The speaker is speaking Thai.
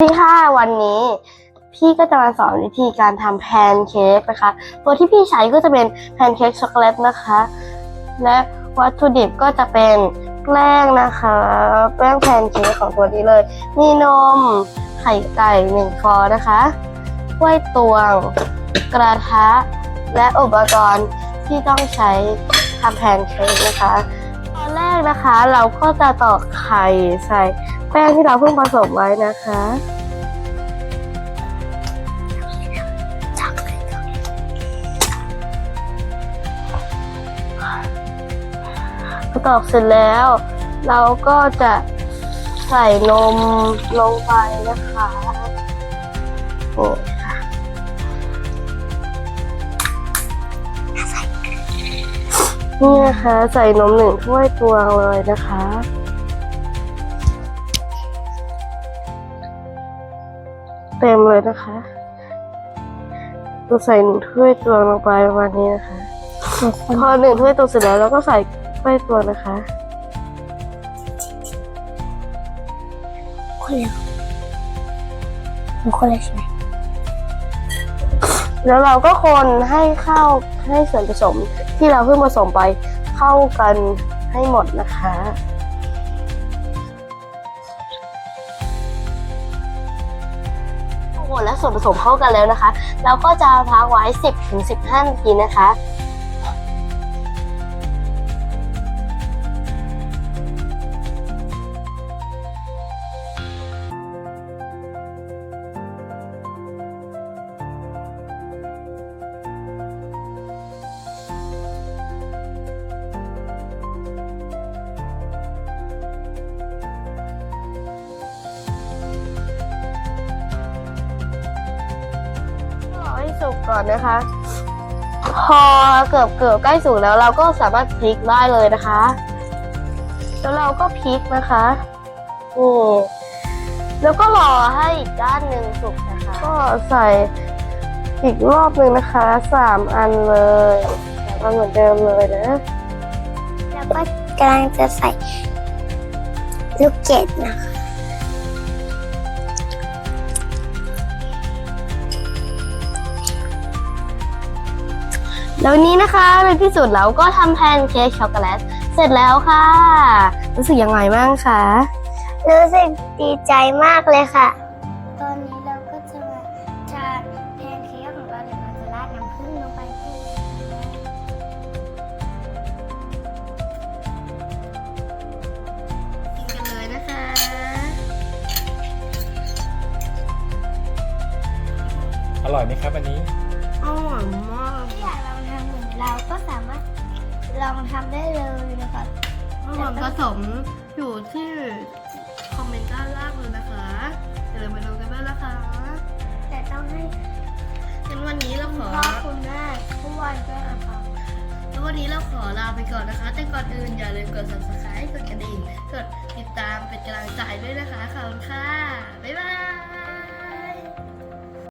สวัสดีค่ะวันนี้พี่ก็จะมาสอนวิธีการทำแพนเค้กนะคะ ตัวที่พี่ใช้ก็จะเป็นแพนเค้กช็อกโกแลตนะคะ และวัตถุดิบก็จะเป็นแป้งนะคะ แป้งแพนเค้กของตัวนี้เลย มีนมไข่ไก่หนึ่งฟองนะคะกล้วยตวง กระทะ และอุปกรณ์ที่ต้องใช้ทำแพนเค้กนะคะ กนะคะ เราก็จะตอกไข่ใส่แป้งที่เราเพิ่งผสมไว้นะคะตอกเสร็จแล้ว เราก็จะใส่นมลงไปนะคะนี่ค่ นี่นะคะใส่นมหนึ่งถ้วยตวงเลยนะคะ เต็มเลยนะคะเราใส่หนึ่งถ้วยตวงลงไปประมาณนี้นะคะ พอหนึ่งถ้วยตวงเสร็จแล้วเราก็ใส่ถ้วยตวงนะคะคนเร็วหนูคนเร็วใช่ไหม แล้วเราก็คนให้เข้าให้ส่วนผสมที่เราเพิ่งผสมไปเข้ากันให้หมดนะคะ โอ้โหและส่วนผสมเข้ากันแล้วนะคะ เราก็จะพักไว้ 10-15 นาทีนะคะ สุกก่อนนะคะ พอเกือบเกือบใกล้สุกแล้วเราก็สามารถพลิกได้เลยนะคะ แล้วเราก็พลิกนะคะนี่แล้วก็รอให้อีกด้านหนึ่งสุกนะคะ ก็ใส่อีกรอบหนึ่งนะคะสามอันเลยสามอันเหมือนเดิมเลยนะ แล้วก็กำลังจะใส่ลูกเกดนะคะ แล้ววันนี้นะคะในที่สุดเราก็ทำแพนเค้กช็อกโกแลตเสร็จแล้วค่ะ รู้สึกยังไงบ้างคะรู้สึกดีใจมากเลยค่ะ ตอนนี้เราก็จะมาทานแพนเค้กของเราเดี๋ยวเราจะราดน้ำผึ้งลงไปให้กินกันเลยนะคะ อร่อยไหมครับวันนี้ อร่อยมากถ้าอยากลองทำเหมื องทำได้เลยนะคะส่วนผสมอยู่ที่คอมเมนต์ด้านล่างเลยนะคะอย่าลืมมาดูกันด้วยนะคะแต่ต้องให้งั้นวันนี้เราขอพ่อคุณแม่ทุกวันด้วยนะคะแล้ววันนี้เราขอลาไปก่อนนะคะ แต่ก่อนอื่นอย่าลืมกด subscribe กดกระดิ่งกดติดตามเป็นกำลังใจด้วยนะคะขอบคุณค่ะบ๊ายบาย